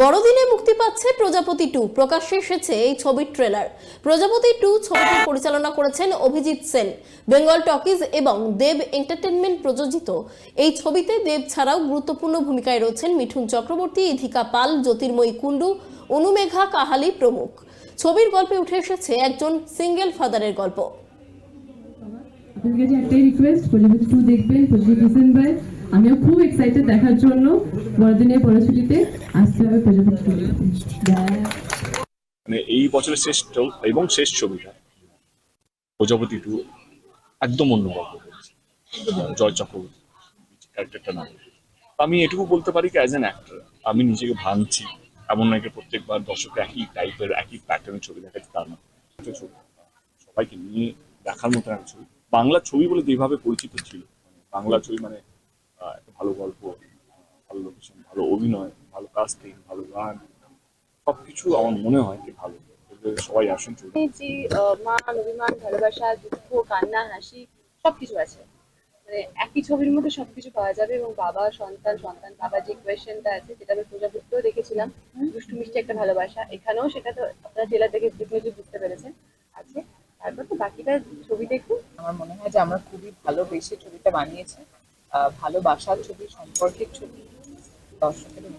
বড়দিনে মুক্তি পাচ্ছে প্রজাপতি টু প্রকাশ্যে এসেছে এই ছবির ট্রেলার প্রজাপতি টু ছবিটি পরিচালনা করেছেন অভিজিৎ সেন। বেঙ্গল টকিজ এবং দেব এন্টারটেনমেন্ট প্রযোজিত। এই ছবিতে দেব ছাড়াও গুরুত্বপূর্ণ ভূমিকায় রয়েছেন মিঠুন চক্রবর্তী, ইধিকা পাল, জ্যোতির্ময়ী কুণ্ডু, অনুমেঘা কাহালি প্রমুখ। ছবির গল্পে উঠে এসেছে একজন সিঙ্গেল ফাদারের গল্প। আপনাদের কাছে একটাই রিকোয়েস্ট প্রজাপতি টু দেখবেন আমিও খুব এক্সাইটেড দেখার জন্য বড়দিনের পড়াশুটিতে আসতে হবে প্রজাপতি মানে এই বছরের শেষ টো- এবং শেষ ছবিটা প্রজাপতি টু একদম অন্য জয় চক্রবর্তী ক্যারেক্টারটা না। আমি এটুকু বলতে পারি কি অ্যাজ অ্যান অ্যাক্টর আমি নিজেকে ভাঙছি। এমন নাকি প্রত্যেকবার দর্শক একই টাইপের একই প্যাটার্নের ছবি দেখাচ্ছি তার না। ছবি, সবাইকে নিয়ে দেখার মতো একটা ছবি। বাংলা ছবি বলে যেভাবে পরিচিত ছিল, বাংলা ছবি মানে একটা ভালো গল্প ভালো লোকেশন ভালো অভিনয় ভালো কাস্টিং ভালো গান সবকিছু আমার মনে হয় কি ভালো। সবাই আসুন যে মান অভিমান ভালোবাসা দুঃখ কান্না হাসি সবকিছু আছে। মানে একই ছবির মধ্যে সবকিছু পাওয়া যাবে এবং বাবা সন্তান সন্তান বাবা যে কোয়েশ্চেনটা আছে যেটা আমি প্রজাপতিতেও দেখেছিলাম। দুষ্টু মিষ্টি একটা ভালোবাসা। এখানেও সেটা তো আপনারা জেলা থেকে ডেফিনেটলি বুঝতে পেরেছেন আছে। তারপর তো বাকিটা ছবি দেখুন। আমার মনে হয় যে আমরা খুবই ভালোবেসে ছবিটা বানিয়েছি। ভালোবাসার ছবি সম্পর্কের ছবি। দর্শকের